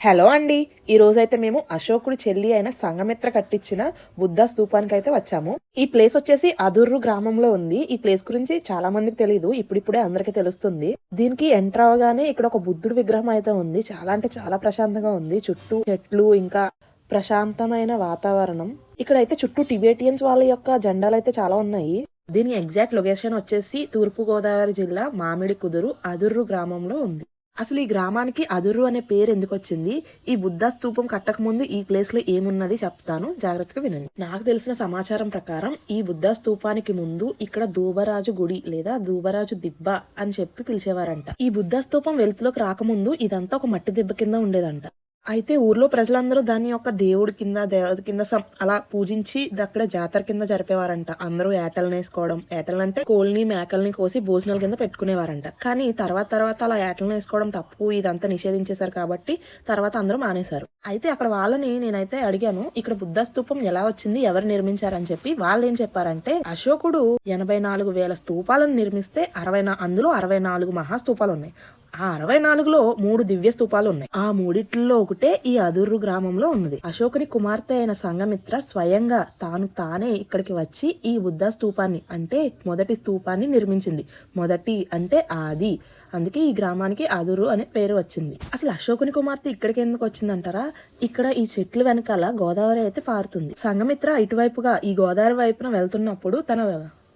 Hello అండి. ఈ రోజు అయితే మేము అశోకుడి చెల్లి అయిన సంగమిత్ర కట్టించిన బుద్ధ స్తూపానికి అయితే వచ్చాము. ఈ ప్లేస్ వచ్చేసి అదుర్రు గ్రామంలో ఉంది. ఈ ప్లేస్ గురించి చాలా మందికి తెలియదు ఇప్పుడిప్పుడే అందరికీ తెలుస్తుంది. దీనికి ఎంటర్ అవగానే ఇక్కడ ఒక బుద్ధుడి విగ్రహం అయితే ఉంది. చాలా అంటే చాలా ప్రశాంతంగా ఉంది. చుట్టూ చెట్లు ఇంకా ప్రశాంతమైన వాతావరణం. ఇక్కడైతే చుట్టూ టిబేటియన్స్ వాళ్ళ యొక్క జెండాలు అయితే చాలా ఉన్నాయి. దీని ఎగ్జాక్ట్ లొకేషన్ వచ్చేసి తూర్పు గోదావరి జిల్లా మామిడి కుదురు అదుర్రు గ్రామంలో ఉంది. అసలు ఈ గ్రామానికి అదురు అనే పేరు ఎందుకు వచ్చింది? ఈ బుద్ధ స్తూపం కట్టకముందు ఈ ప్లేస్లో ఏమున్నది చెప్తాను. జాగ్రత్తగా వినండి. నాకు తెలిసిన సమాచారం ప్రకారం ఈ బుద్ధ స్తూపానికి ముందు ఇక్కడ దూబరాజు గుడి లేదా దూబరాజు దిబ్బ అని చెప్పి పిలిచేవారంట. ఈ బుద్ధ స్తూపం వెలుతులోకి రాకముందు ఇదంతా ఒక మట్టి దిబ్బ కింద ఉండేదంట. అయితే ఊర్లో ప్రజలందరూ దాని యొక్క దేవుడి కింద దేవత కింద అలా పూజించి అక్కడ జాతర కింద జరిపేవారంట. అందరూ ఏటలను వేసుకోవడం. ఏటలు అంటే కోళ్ళని మేకల్ని కోసి భోజనాల కింద పెట్టుకునేవారంట. కానీ తర్వాత తర్వాత అలా ఏటలను వేసుకోవడం తప్పు. ఇదంతా నిషేధించేశారు కాబట్టి తర్వాత అందరూ మానేశారు. అయితే అక్కడ వాళ్ళని నేనైతే అడిగాను ఇక్కడ బుద్ధ స్తూపం ఎలా వచ్చింది? ఎవరు నిర్మించారని చెప్పి. వాళ్ళు ఏం చెప్పారంటే అశోకుడు ఎనభై నాలుగు వేల స్తూపాలను నిర్మిస్తే అరవై అందులో అరవై నాలుగు మహాస్తూపాలు ఉన్నాయి ఆ అరవై నాలుగులో మూడు దివ్య స్తూపాలు ఉన్నాయి. ఆ మూడిట్లో ఒకటే ఈ అదుర్రు గ్రామంలో ఉన్నది. అశోకుని కుమార్తె అయిన సంఘమిత్ర స్వయంగా తాను తానే ఇక్కడికి వచ్చి ఈ బుద్ధ స్తూపాన్ని అంటే మొదటి స్తూపాన్ని నిర్మించింది. మొదటి అంటే ఆది. అందుకే ఈ గ్రామానికి అదురు అనే పేరు వచ్చింది. అసలు అశోకుని కుమార్తె ఇక్కడికి ఎందుకు వచ్చిందంటారా? ఇక్కడ ఈ చెట్లు వెనకాల గోదావరి అయితే పారుతుంది. సంఘమిత్ర ఇటువైపుగా ఈ గోదావరి వైపున వెళ్తున్నప్పుడు తన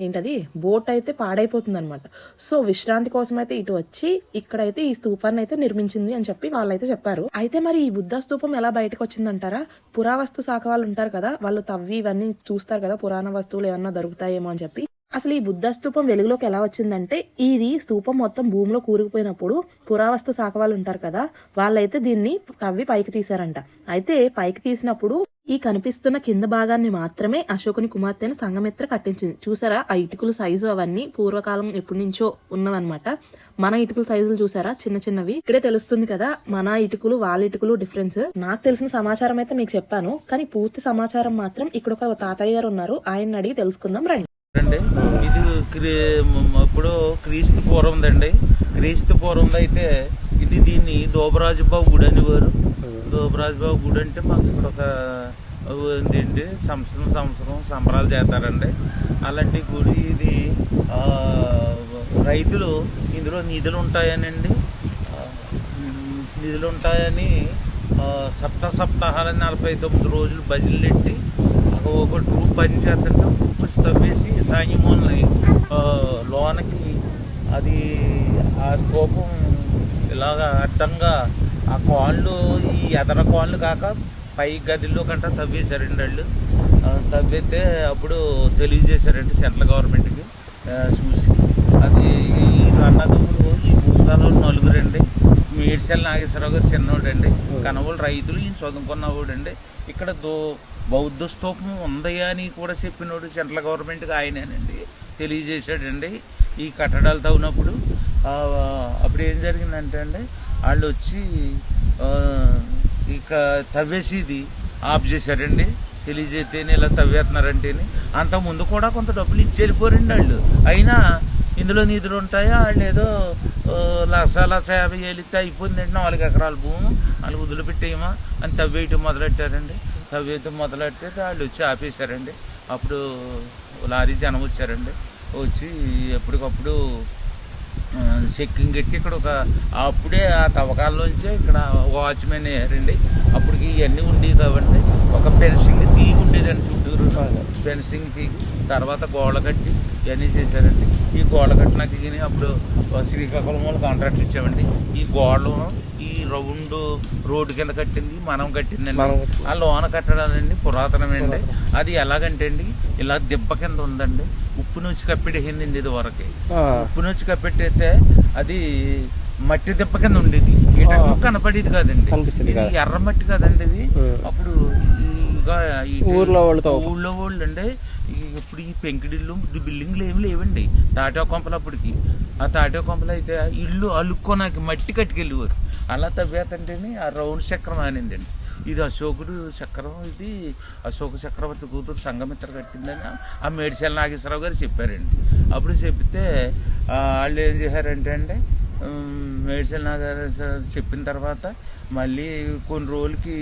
ఏంటది? బోట్ అయితే పాడైపోతుంది అనమాట సో విశ్రాంతి కోసం అయితే ఇటు వచ్చి ఇక్కడైతే ఈ స్తూపాన్ని అయితే నిర్మించింది అని చెప్పి వాళ్ళైతే చెప్పారు. అయితే మరి ఈ బుద్ధ స్తూపం ఎలా బయటకు వచ్చిందంటారా పురావస్తు శాఖ వాళ్ళు ఉంటారు కదా వాళ్ళు తవ్వి ఇవన్నీ చూస్తారు కదా పురాణ వస్తువులు ఏమన్నా దొరుకుతాయేమో అని చెప్పి. అసలు ఈ బుద్ధ స్తూపం వెలుగులోకి ఎలా వచ్చిందంటే ఇది స్తూపం మొత్తం భూమిలో కూరుకుపోయినప్పుడు పురావస్తు శాఖ వాళ్ళు ఉంటారు కదా వాళ్ళైతే దీన్ని తవ్వి పైకి తీశారంట. అయితే పైకి తీసినప్పుడు ఈ కనిపిస్తున్న కింద భాగాన్ని మాత్రమే అశోకుని కుమార్తెను సంగమిత్ర కట్టించింది. చూసారా? ఆ ఇటుకుల సైజు అవన్నీ పూర్వకాలం ఎప్పటి నుంచో ఉన్నవన్నమాట. మన ఇటుకల సైజులు చూసారా? చిన్న చిన్నవి. ఇక్కడే తెలుస్తుంది కదా మన ఇటుకలు వాళ్ళ ఇటుకలు డిఫరెన్స్. నాకు తెలిసిన సమాచారం అయితే మీకు చెప్పాను కానీ పూర్తి సమాచారం మాత్రం ఇక్కడ ఒక తాతయ్య గారు ఉన్నారు. ఆయన అడిగి తెలుసుకుందాం రండి. ఇది ఇప్పుడు క్రీస్తు పూర్వందండి క్రీస్తు పూర్వం అయితే ఇది దీన్ని దోబరాజుబాబు గుడి అనేవారు రాజుబాబు గుడి అంటే మాకు ఇక్కడ ఒక ఉందండి సంవత్సరం సంవత్సరం సంబరాలు చేస్తారండి. అలాంటి గుడి ఇది రైతులు ఇందులో నిధులు ఉంటాయనండి. నిధులు ఉంటాయని సప్త సప్తాహాల నలభై తొమ్మిది రోజులు భజనలు పెట్టి ఒక ట్రూప్ పని చేస్తుంటే కొంచెం తవ్వేసి సాయంమూలని లోనకి అది ఆ స్తూపం ఇలాగ అడ్డంగా ఆ కోళ్ళు ఎదర కోళ్ళు కాక పై గదిలో కంట తవ్వేశారండి వాళ్ళు తవ్వితే అప్పుడు తెలియజేశారండి సెంట్రల్ గవర్నమెంట్కి. చూసి. అది ఈ అన్నదమ్ములు ఈ భూతాలు నలుగురండి. మేడ్చల్ నాగేశ్వరరావు గారు చిన్నోడండి. కనవలు రైతులు ఈయన చదువుకున్నవాడండి. ఇక్కడ దో బౌద్ధ స్తూపం ఉంది అని కూడా చెప్పినోడు సెంట్రల్ గవర్నమెంట్కి ఆయనేనండి. తెలియజేశాడండి. ఈ కట్టడాలు తవ్వినప్పుడు. అప్పుడు ఏం జరిగిందంటే అండి వాళ్ళు వచ్చి తవ్వేసి ఇది ఆఫ్ చేశారండి. తెలియజేస్తేనే ఇలా తవ్వేస్తున్నారంటేనే అంత ముందు కూడా కొంత డబ్బులు ఇచ్చి వెళ్ళిపోరండి వాళ్ళు అయినా ఇందులో నిధులు ఉంటాయా? వాళ్ళు ఏదో లక్ష లక్ష యాభై వేలు ఇస్తే అయిపోయిందండి. నాలుగు ఎకరాల భూమి. వాళ్ళు వదిలిపెట్టేయమా అని తవ్వేయటం మొదలెట్టారండి. తవ్వేయటం మొదలెట్టే వాళ్ళు వచ్చి ఆపేశారండి. అప్పుడు లారీ జనం వచ్చారండి. వచ్చి ఎప్పటికప్పుడు చెక్కింగ్ పెట్టి ఇక్కడ ఒక అప్పుడే ఆ తవ్వకాల్లోంచే ఇక్కడ వాచ్మెన్ వేయారండి అప్పటికి ఇవన్నీ ఉండేవి కాబట్టి ఒక ఫెన్సింగ్ తీగి ఉండేదండి చుట్టూరు. ఫెన్సింగ్ తీగి తర్వాత గోడ కట్టి ఇవన్నీ చేశారండి. ఈ గోడ కట్టినాక ఈయన అప్పుడు శ్రీకాకుళం వాళ్ళు కాంట్రాక్ట్ ఇచ్చామండి. ఈ గోడలు ఈ రౌండ్ రోడ్డు కింద కట్టింది మనం కట్టిందండి. ఆ లోన కట్టడాలండి పురాతనమండి. అది ఎలాగంటే అండి ఇలా దిబ్బ కింద ఉందండి. ఉప్పు నుంచి కప్పెట్టేసిందండి ఇది వరకే ఉప్పు నుంచి కప్పెట్టేస్తే అది మట్టి దెబ్బ కింద ఉండేది. ముక్క కనపడేది కాదండి. ఇది. ఎర్ర మట్టి కాదండి ఇది. అప్పుడు ఊర్లో వాళ్ళతో ఊళ్ళో వాళ్ళు అండి ఇప్పుడు ఈ పెంకిడిల్లు బిల్డింగ్లు ఏమి లేవండి. తాటా కొంపలు అప్పటికి ఆ తాటా కొంపలు అయితే ఇల్లు అలుక్కోనాకి మట్టి కట్టుకెళ్ళేవారు అలా తవ్వేతంటేనే ఆ రౌండ్ చక్రం ఆనిందండి. ఇది అశోకుడు చక్రం ఇది అశోక చక్రవర్తి కూతురు సంగమిత్ర కట్టిందని ఆ మేడిశల నాగేశ్వరరావు గారు చెప్పారండి. అప్పుడు చెప్తే వాళ్ళు ఏం చేశారంటే అండి మేడిశల నాగేశ్వరరావు చెప్పిన తర్వాత మళ్ళీ కొన్ని రోజులకి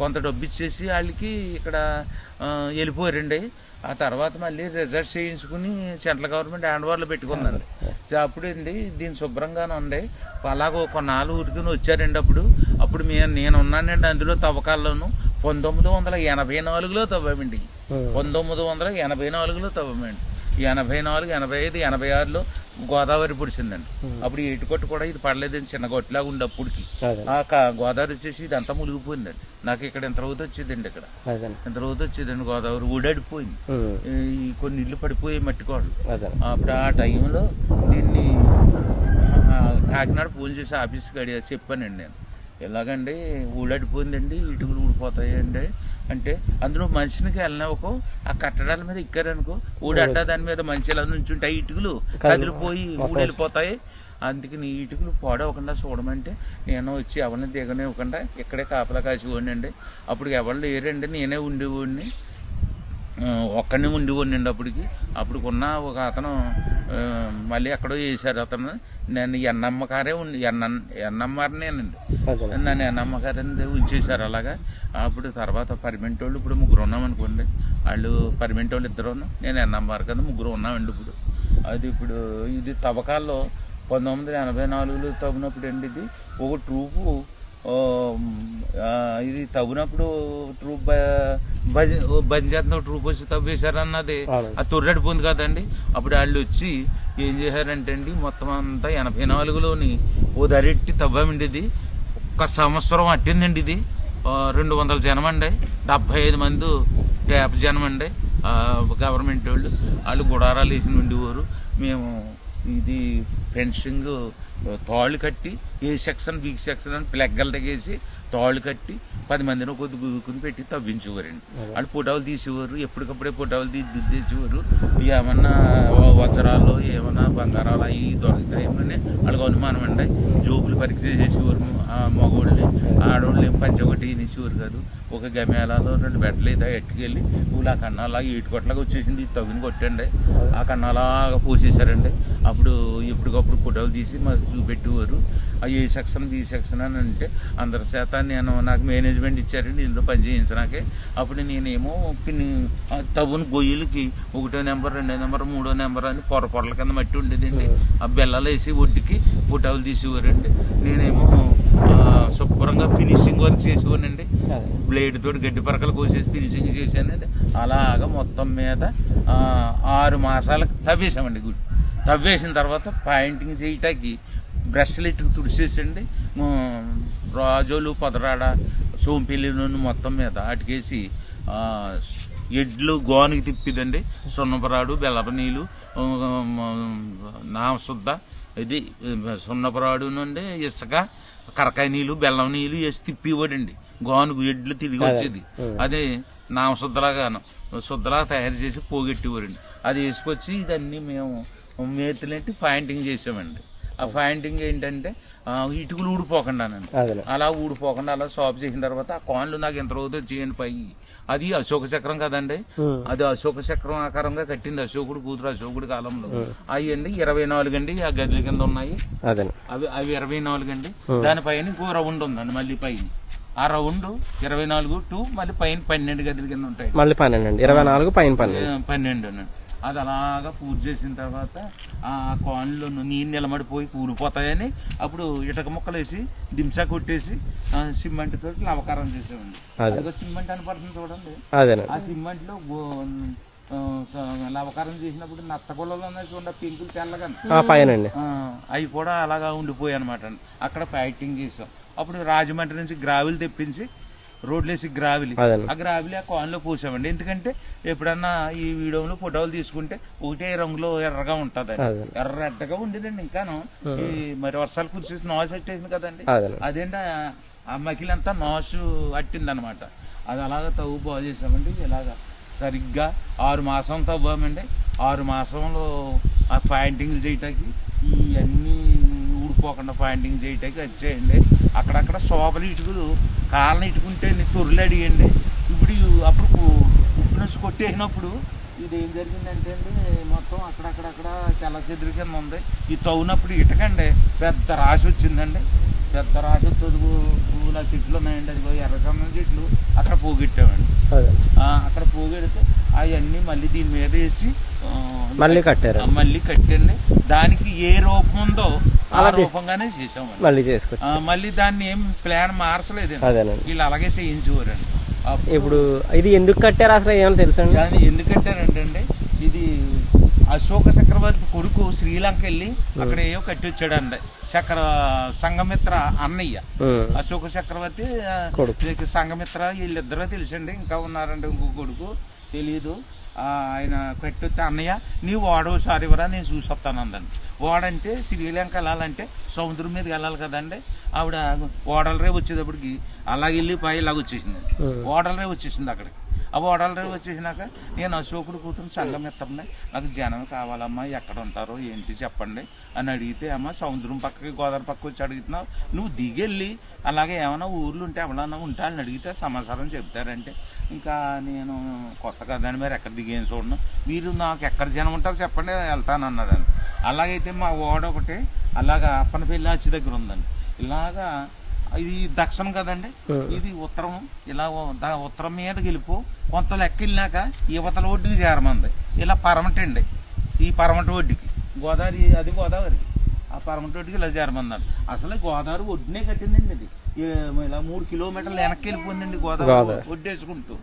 కొంత డబ్బు ఇచ్చేసి వాళ్ళకి ఇక్కడ వెళ్ళిపోయారండి. ఆ తర్వాత మళ్ళీ రిజల్ట్ చేయించుకుని సెంట్రల్ గవర్నమెంట్ హ్యాండ్ ఓవర్లో పెట్టుకుందండి. అప్పుడు అండి దీని శుభ్రంగానే ఉండే అలాగో కొన్నాళ్ళు ఊరికని వచ్చారండి అప్పుడు. అప్పుడు మేము నేను ఉన్నానండి అందులో తవ్వకాల్లోను. పంతొమ్మిది వందల ఎనభై నాలుగులో తవ్వామండి. పంతొమ్మిది వందల ఎనభై నాలుగులో తవ్వమండి. ఎనభై నాలుగు ఎనభై ఐదు ఎనభై ఆరులో గోదావరి పుడిచిందండి అప్పుడు ఈ కొట్టు కూడా ఇది పడలేదండి చిన్న కొట్టులాగా ఉండి అప్పటికి అదే. ఆ గోదావరి వచ్చేసి ఇదంతా మునిగిపోయిందండి. నాకు ఇక్కడ ఎంత రోజు వచ్చేదండి ఇక్కడ. ఎంత రోజు వచ్చేదండి గోదావరి ఊడడిపోయింది. ఈ కొన్ని ఇల్లు పడిపోయి మట్టికోడలు అప్పుడు ఆ టైంలో దీన్ని కాకినాడ ఫోన్ చేసి ఆఫీస్కి అడిగా చెప్పానండి నేను. ఎలాగండి? ఊడడిపోయిందండి ఇటుకలు ఊడిపోతాయండి. అంటే అందులో మనిషినికి వెళ్ళినవకో ఆ కట్టడాల మీద ఎక్కారనుకో ఊడడ్డ దాని మీద మనిషి ఇలా నుంచుంటాయి ఇటుకలు కదిలిపోయి ఊడెళ్ళిపోతాయి. అందుకని ఇటుకలు పాడవకుండా చూడమంటే నేను వచ్చి ఎవరిని దిగనివ్వకుండా ఇక్కడే కాపలా కాసి అండి అప్పుడు ఎవరు లేరండి నేనే ఉండేవాడిని ఆ, ఒక్కడిని ఉండి ఉండండి అప్పటికి. అప్పుడు ఉన్న ఒక అతను ఆ, మళ్ళీ ఎక్కడో చేశారు అతను. నేను ఎన్నమ్మ కారే ఉండి ఎన్న ఎన్నమ్మనేనండి అదే నన్ను ఎన్నమ్మ గారిని ఉంచేశారు అలాగా. అప్పుడు తర్వాత పర్మనెంట్ వాళ్ళు ఇప్పుడు ముగ్గురు ఉన్నాం అనుకోండి. వాళ్ళు పర్మనెంట్ వాళ్ళు ఇద్దరు నేను ఎన్నమ్మారు కదా ముగ్గురు ఉన్నామండి ఇప్పుడు. అది ఇప్పుడు ఇది తవ్వకాల్లో పంతొమ్మిది వందల ఎనభై నాలుగులో తవ్వినప్పుడు అండి ఇది. ఒక ట్రూపు ఇది తవ్వినప్పుడు ట్రూప్ బంజాత్న ట్రూప్ వచ్చి తవ్వేశారన్నది. ఆ తొర్రెడిపోయింది కదండి. అప్పుడు వాళ్ళు వచ్చి ఏం చేశారంటే అండి మొత్తం అంతా ఎనభై నాలుగులోని ఓ దరెట్టి తవ్వామండి ఇది. ఒక్క సంవత్సరం అట్టిందండి ఇది. రెండు వందల జనం అండి డెబ్బై ఐదు మంది ట్యాప్ జనం అండి గవర్నమెంట్ వాళ్ళు. వాళ్ళు గుడారాలు వేసి ఉండేవారు మేము ఇది ఫెన్సింగ్ తాళ్ళు కట్టి ఏ సెక్షన్ బి సెక్షన్ అని ప్లెగ్గలు తెగేసి తాళ్ళు కట్టి పది మందిని కొద్ది గురుకుని పెట్టి తవ్వించేవారండి వాళ్ళు ఫోటోలు తీసేవారు ఎప్పటికప్పుడే ఫోటోలు తీసి దిద్దేసేవారు ఏమన్నా వజ్రాలు ఏమన్నా బంగారాలు అవి దొరుకుతాయేమని వాళ్ళకి అనుమానం అండి. జోకులు పరీక్ష చేసేవారు ఆ మగవాళ్ళని ఆడవాళ్ళు ఏం పంచ ఒకటి ఇనేసేవారు కాదు. ఒక గమేళాలో రెండు బెడ్లు ఏదో ఎట్టుకెళ్ళి ఊళ్ళో ఆ కన్నాలా ఈటు కొట్టలాగా వచ్చేసింది తవ్విని కొట్టండి. ఆ కన్నాలాగా పోసేశారండి. అప్పుడు ఎప్పటికప్పుడు ఫోటోలు తీసి మాకు చూపెట్టేవారు. ఆ ఏ సెక్షన్ బి సెక్షన్ అని అంటే అందరి చేత నేను నాకు మేనేజ్మెంట్ ఇచ్చారండి ఇందులో పని చేయించడానికి. అప్పుడు నేనేమో పిన్ని ఆ గొయ్యలకి ఒకటో నెంబర్ రెండో నెంబర్ మూడో నెంబర్ అని పొర పొరల కింద మట్టి ఉండేదండి. ఆ బెల్లలు వేసి ఒడ్డుకి ఫోటోలు తీసేవారండి. నేనేమో శుభ్రంగా ఫినిషింగ్ వర్క్ చేసేవానండి బ్లేడ్ తోటి గడ్డి పరకలు కోసేసి ఫినిషింగ్ చేశానండి. అలాగా మొత్తం మీద ఆరు మాసాలకు తవ్వేశామండి గుడి. తవ్వేసిన తర్వాత పాయింటింగ్ చేయటానికి బ్రష్లు ఇట్టుకు తుడిసేసండి. రాజోలు పొదరాడ సోంపిల్లి నూనె మొత్తం మీద అటుకేసి ఎడ్లు గోనికి తిప్పిదండి. సున్నపరాడు బెల్లప నీళ్ళు నామశుద్ధ ఇది సున్నపరాడు నుండి ఇసుక కరకాయ నీళ్ళు బెల్లం నీళ్ళు వేసి తిప్పివ్వడండి గోనుకు ఎడ్లు తిరిగి వచ్చేది. అదే నామశుద్ధలాగాను శుద్ధలాగా తయారు చేసి పోగొట్టేవారండి అది వేసుకొచ్చి ఇదన్నీ మేము మేతులేంటి ఫాయింటింగ్ చేసామండి ఆ ఫాయింటింగ్ ఏంటంటే ఇటుకలు ఊడిపోకుండానండి అదే అలా ఊడిపోకుండా అలా సాఫ్ చేసిన తర్వాత ఆ కాన్లు నాకు ఎంత రోజు చేయండి పై. అది అశోక చక్రం కదండి. అది అశోక చక్రం ఆకారంగా కట్టింది అశోకుడు కూతురు అశోకుడు కాలంలో. అవి ఇరవై నాలుగు అండి ఆ గదుల కింద ఉన్నాయి. అవి అవి ఇరవై నాలుగు అండి. దానిపైన ఇంకో రౌండ్ ఉందండి మళ్ళీ పైన. ఆ రౌండ్ ఇరవై నాలుగు టు మళ్ళీ పైన పన్నెండు గదుల కింద ఉంటాయి. మళ్ళీ పన్నెండు అండి. ఇరవై నాలుగు పైన పన్నెండు. పన్నెండు అన్నాడు అది అలాగా పూజ చేసిన తర్వాత ఆ కాన్లో నీళ్ళు నిలబడిపోయి కూలిపోతాయని అప్పుడు ఇటక ముక్కలు వేసి దింసా కొట్టేసి సిమెంట్ తోటి లవకారం చేసామండి అదే. అదిగో సిమెంట్ అని పడుతుంది చూడండి ఆ సిమెంట్లో లవకారం చేసినప్పుడు నత్త గుళ్ళలో ఉన్నాయి చూడండి పెంకులు అవి కూడా అలాగా ఉండిపోయాయి అనమాట అక్కడ ఫైటింగ్ చేసాం. అప్పుడు రాజమండ్రి నుంచి గ్రావిల్ తెప్పించి రోడ్లేసి గ్రావిలి. ఆ గ్రావిలి ఆ కాన్లో పోసామండి. ఎందుకంటే ఎప్పుడన్నా ఈ వీడియోలో ఫోటోలు తీసుకుంటే ఒకటే రంగులో ఎర్రగా ఉంటది. అదే. ఎర్రగా ఉండేదండి ఇంకాను. ఈ మరి వర్షాలు కురిసేసి నాసు అట్టేసింది కదండి. అదేంటి ఆ- మకిలంతా నాసు అట్టింది అనమాట అది అలాగా తవ్వు బాగు చేసామండి. ఇలాగా సరిగ్గా ఆరు మాసం తవ్వామండి. ఆరు మాసంలో ఆ పాయింటింగ్లు చేయటానికి ఇవన్నీ పోకుండా పాయింటింగ్ చేయటానికి చేయండి. అక్కడక్కడ శోభలు ఇటుకలు కాళ్ళని ఇటుకుంటే తొరులు అడిగండి ఇప్పుడు అప్పుడు ఉప్పు నుంచి కొట్టేసినప్పుడు ఇది ఏం జరిగిందంటే అండి మొత్తం అక్కడక్కడక్కడ తెల్ల చెదురు కింద ఉంది. ఈ తవ్వునప్పుడు ఇటకండి పెద్ద రాశి వచ్చిందండి. పెద్ద రాశి తొలుగు మూల చెట్లు ఉన్నాయండి అదిగో ఎర్రచందనం చెట్లు అక్కడ పోగొట్టామండి. అదే. అక్కడ పోగెడితే అవన్నీ మళ్ళీ దీని మీద వేసి మళ్ళీ కట్టారు. మళ్ళీ కట్టండి దానికి ఏ రూపం ఉందో ఆ. రూపంగానే చేసామండి మళ్ళీ చేసుకోవచ్చు ఆ, మళ్ళీ దాన్ని ఏం ప్లాన్ మార్చలేదండి. అదేనండి. వీళ్ళు అలాగే చేయించేవారండి. అప్పుడు ఇప్పుడు ఇది ఎందుకు కట్టారు అసలు ఏమైనా తెలుసండి ఎందుకంటారంటే అండి ఇది అశోక చక్రవర్తి కొడుకు శ్రీలంక వెళ్ళి అక్కడ ఏయో కట్టి వచ్చాడండి చక్ర సంఘమిత్ర అన్నయ్య. అశోక చక్రవర్తి సంఘమిత్ర వీళ్ళిద్దరూ తెలుసండి. ఇంకా ఉన్నారండి ఇంకో కొడుకు. తెలియదు ఆయన కట్టొస్తే అన్నయ్య నీవు వాడోసారి ఇవ్వరా నేను చూసి వస్తాను అందండి. వాడంటే శ్రీలంక వెళ్ళాలంటే సముద్రం మీద వెళ్ళాలి కదండి. ఆవిడ ఓడలరే వచ్చేటప్పటికి అలాగ వెళ్ళి పై ఇలాగ వచ్చేసింది. ఓడలరే వచ్చేసింది అక్కడికి. ఆ ఓడలరే వచ్చేసినాక నేను అశోకుడు కూతురు సంఘం ఇస్తాను నాకు జనం కావాలమ్మా ఎక్కడ ఉంటారో ఏంటి చెప్పండి అని అడిగితే అమ్మ సముద్రం పక్కకి గోదావరి పక్క వచ్చి అడుగుతున్నావు. నువ్వు దిగెళ్ళి అలాగే ఏమైనా ఊర్లు ఉంటే ఎవరన్నా ఉంటా అని అడిగితే సమాచారం చెప్తారంటే ఇంకా నేను కొత్త దాని మీరు ఎక్కడ దిగేం చూడను. మీరు నాకు ఎక్కడ జనం ఉంటారో చెప్పండి వెళ్తాను అలాగైతే మా ఓడ ఒకటి అలాగా అప్పనపల్లి పెళ్ళి దగ్గర ఉందండి ఇలాగా ఇది దక్షిణం కదండి. ఇది ఉత్తరం. ఇలా ఉత్తరం మీదకి వెళ్ళిపో. కొంత లెక్క వెళ్ళినాక యువతల ఒడ్డుకి చేరమంది. ఇలా పరమటి అండి. ఈ పరమటి ఒడ్డుకి. గోదావరి అది గోదావరి. ఆ పరమటి ఒడ్డుకి ఇలా చేరమందండి. అసలు గోదావరి ఒడ్డునే కట్టిందండి ఇది. ఇలా మూడు కిలోమీటర్లు వెనక్కి వెళ్ళిపోయిందండి గోదావరి. ఒడ్డేసుకుంటూ.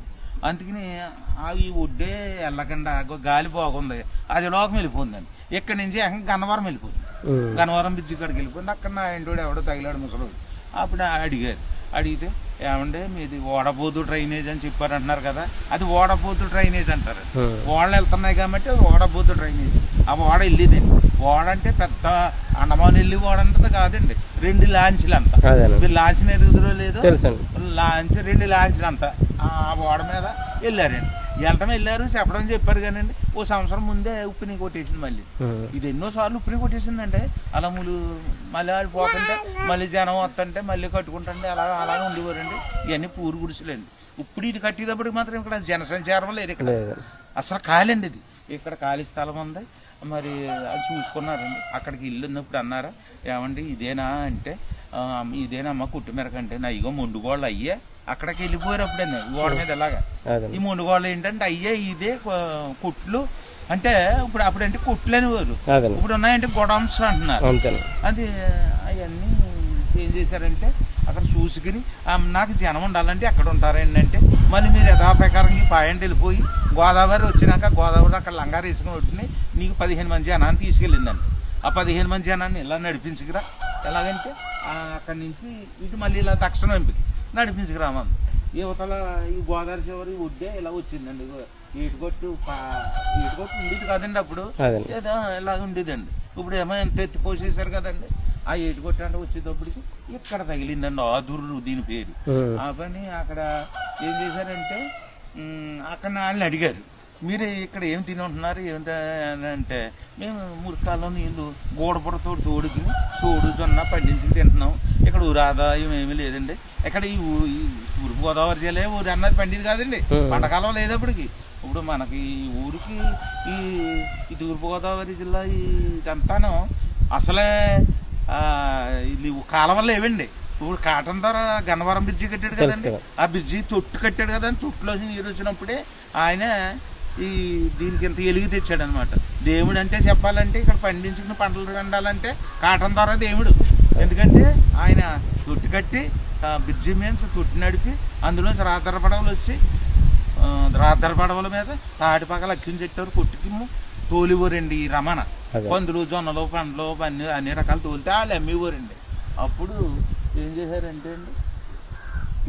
అందుకని ఆ ఈ ఒడ్డే వెళ్ళకుండా గాలి బాగుంది అది లోకం వెళ్ళిపోయిందండి. ఇక్కడి నుంచి గన్నవరం వెళ్ళిపోయింది. ఉమ్. గన్నవరం బ్రిడ్జి కాడికి వెళ్ళిపోయింది. అక్కడ నా ఇంటోడు ఎవడో తగిలాడు ముసలోడు. అప్పుడు అడిగారు. అడిగితే ఏమంటే మీది ఓడబోతు డ్రైనేజ్ అని చెప్పారు అంటున్నారు కదా అది ఓడబోతు డ్రైనేజ్ అంటారు. ఓడలు వెళ్తున్నాయి కాబట్టి అది ఓడబోతు డ్రైనేజ్. ఆ ఓడ వెళ్ళేదండి. ఓడ అంటే పెద్ద అండమాన్ వెళ్ళి ఓడ అంతది కాదండి. రెండు లాంచీలు అంతా. మీరు లాంచ్ ఎరుగుదరో లేదో లాంచ్ రెండు లాంచ్లు అంతా. ఆ ఓడ మీద వెళ్ళారండి. వెళ్ళటం వెళ్ళారు చెప్పడం చెప్పారు కానండి. ఓ సంవత్సరం ముందే ఉప్పుని కొట్టేసింది మళ్ళీ. ఇది ఎన్నోసార్లు ఉప్పుని కొట్టేసిందంటే అలములు మళ్ళీ ఆడు పోతుంటే మళ్ళీ జనం వస్తుంటే మళ్ళీ కట్టుకుంటుంటే అలా అలాగే ఉండేవారండి. ఇవన్నీ పూరు గుడిసెలండి. ఇప్పుడు ఇది కట్టేటప్పటికి మాత్రం ఇక్కడ జనసంచారం లేదు ఇక్కడ. అసలు ఖాళీ ఇది. ఇక్కడ ఖాళీ స్థలం ఉంది. మరి అది చూసుకున్నారండి. అక్కడికి ఇల్లు ఉన్నప్పుడు అన్నారా ఏమండి ఇదేనా? అంటే "ఆ, ఇదేనా అమ్మ కుట్టుమెరకంటే నా ఇగో మొండుగోళ్ళు అయ్యే అక్కడికి వెళ్ళిపోయారు అప్పుడే గోడ మీద ఇలాగా ఈ అదండి మొండుగోళ్ళు ఏంటంటే అయ్యే ఇదే కుట్లు. అంటే ఇప్పుడు అప్పుడంటే కుట్లు అనేవారు. ఇప్పుడు ఉన్నాయంటే గొడౌన్స్ అంటున్నారు. అది అవన్నీ ఏం చేశారంటే అక్కడ చూసుకుని "ఆ, నాకు జనం ఉండాలంటే ఎక్కడ ఉంటారండి అంటే మళ్ళీ మీరు యథాప్రకారం ఈ పాయంటి వెళ్ళిపోయి గోదావరి వచ్చినాక గోదావరి అక్కడ లంగారు వేసుకుని ఒడ్డుని నీకు పదిహేను మంది జనాన్ని తీసుకెళ్ళిందండి ఆ పదిహేను మంది జనాన్ని ఇలా నడిపించుకురా? ఎలాగంటే అక్కడి నుంచి ఇటు మళ్ళీ ఇలా దక్షిణ ఎంపిక నడిపించుకురా మంది యువతల ఈ గోదావరి చివరి ఒడ్డే ఇలా వచ్చిందండి. ఈటుకొట్టు ఈటుకొట్టు ఉండేది కాదండి అప్పుడు. ఏదో ఇలాగ ఉండేదండి. ఇప్పుడు ఏమో ఎంత ఎత్తి పోసేసారు కదండి. ఆ ఏటు కొట్టాంటే వచ్చేటప్పటికి ఇక్కడ తగిలిందండి ఆదుర్రు దీని పేరు. ఆ. పని అక్కడ ఏం చేశారంటే అక్కడ వాళ్ళని అడిగారు. మీరు ఇక్కడ ఏం తిని ఉంటున్నారు అని అంటే మేము మురికాల్లో నీళ్ళు గోడపొడతో తోడుకుని సోడు జొన్న పండించి తింటున్నాం. ఇక్కడ ఊరు ఆదాయం ఏమీ లేదండి. ఇక్కడ ఈ ఊ- ఈ తూర్పు గోదావరి జిల్లా ఊరు అన్నది పండిది కాదండి. పంటకాలం లేదప్పటికి ఇప్పుడు మనకి ఈ ఊరికి ఈ ఈ తూర్పుగోదావరి జిల్లా ఈ ఇదంతాను అసలే ఆ, ఇది కాలువలు లేవండి. ఇప్పుడు కాటన్ ద్వారా గన్నవరం బ్రిడ్జి కట్టాడు కదండి. ఆ బ్రిడ్జి తొట్టు కట్టాడు కదండి తొట్టులోకి నీరు వచ్చినప్పుడే ఆయన ఈ దీనికి ఇంత ఎలుగు తెచ్చాడు అనమాట దేవుడు అంటే చెప్పాలంటే ఇక్కడ పండించుకున్న పంటలు పండాలంటే కాటన్ ద్వారా దేవుడు. ఎందుకంటే ఆయన తొట్టు కట్టి బ్రిడ్జి మీన్స్ తొట్టు నడిపి అందులో రాతర పడవలు వచ్చి ఆ, రాతర పడవల మీద తాటి పక్కల అక్కిన చెట్టారు కొట్టుకి తోలివరండి ఈ రమణ. పందులు జొన్నలు పండ్లు అన్ని అన్ని రకాలు తోలితే వాళ్ళు అమ్మేవారండి. అప్పుడు ఏం చేశారంటే అండి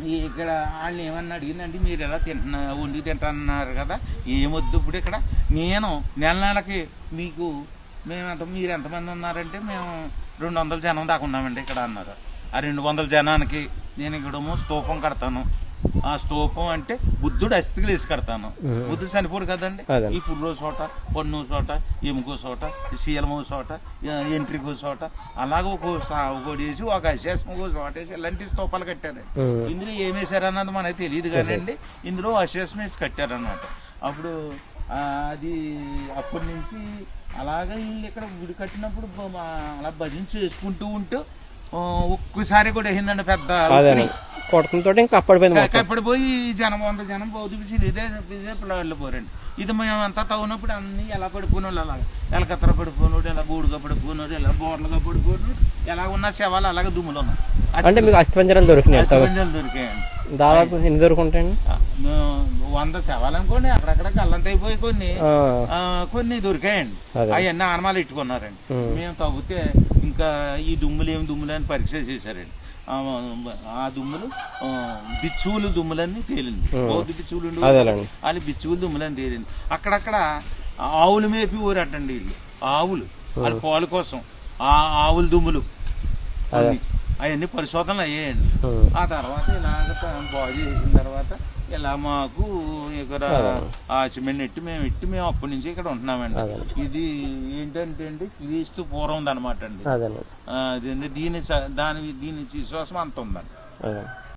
ఇక్కడ వాళ్ళని ఏమన్నా అడిగిందండి మీరు ఎలా తింటున్నా వండి తింటున్నారు కదా? ఏమొద్దు ఇప్పుడు ఇక్కడ? నేను నెల నెలకి మీకు మేము ఎంత మీరు ఎంతమంది ఉన్నారంటే మేము రెండు వందల జనం దాకా ఉన్నామండి ఇక్కడ అన్నారు. ఆ రెండు వందల జనానికి నేను ఇక్కడేమో స్తూపం కడతాను. ఆ స్తూపం అంటే బుద్ధుడు అస్థికలు వేసి కడతాను ఉహు. బుద్ధుడు చనిపోడు కదండి. ఈ పుర్రో చోట పన్ను చోట ఎముకో చోట ఈ సీలమో చోట ఎంట్రికో చోట అలాగే ఒక వేసి ఒక అశేషం ఒక చోట వేసి ఇలాంటి స్తూపాలు కట్టారండి ఉమ్. ఇందులో ఏం వేశారన్నది మనకి తెలియదు కానండి. ఇందులో అశేషం వేసి కట్టారన్నమాట అప్పుడు అది అప్పటి నుంచి అలాగే వీళ్ళు ఇక్కడ గుడి కట్టినప్పుడు అలా భజన చేసుకుంటూ ఉంటూ ఒక్కసారి కూడా అయిందండి పెద్ద కొట్టడంతో ఇంకా పోయి జనం వంద జనం ఇదే ఇదే పిల్లలు పోరండి. ఇది మేమంతా తవ్వునప్పుడు అన్ని ఎలా పడిపోయినోళ్ళు అలాగ. ఎలకత్తర పడిపోయినోడు ఎలా గూడుగా పడిపోయినోడు ఎలా బోర్లుగా పడిపోయినోడు ఎలా ఉన్న శవాలు అలాగే దుమ్ములు ఉన్నాయి. అంటే మీకు అస్థిపంజరాలు దొరికినాయి? అస్థిపంజరాలు దొరికాయండి దాదాపు ఎన్ని దొరుకుంటాయండి? వంద శవాలు అనుకోండి అక్కడక్కడ గల్లంత అయిపోయి కొన్ని కొన్ని దొరికాయండి. అవన్నీ ఆనమాలు ఇట్టుకున్నారండి. మేము తవ్వితే ఇంకా ఈ దుమ్ములు ఏం దుమ్ములు అని పరీక్ష చేశారండి. ఆ, దుమ్ములు బిచ్చువులు దుమ్ములన్నీ తేలింది. బౌద్ధ బిచ్చువులు వాళ్ళు బిచ్చువులు దుమ్ములని తేలింది. అక్కడక్కడ ఆవులు మేపి ఊరటండి వీళ్ళు. ఆవులు వాళ్ళ పాలు కోసం ఆ ఆవుల దుమ్ములు. అవన్నీ పరిశోధనలు అయ్యాయండి. ఆ తర్వాత ఇలాగ బాగు చేసిన తర్వాత ఇలా మాకు ఇక్కడ. ఆ సిమెంట్ ఎట్టి మేము ఎట్టి మేము అప్పటి నుంచి ఇక్కడ ఉంటున్నామండి. ఇది ఏంటంటే అండి క్రీస్తు పూర్వం అనమాట అండి. అదేనండి ఆ, దీని దీని దాని దీని విశ్వాసం అంత ఉందండి.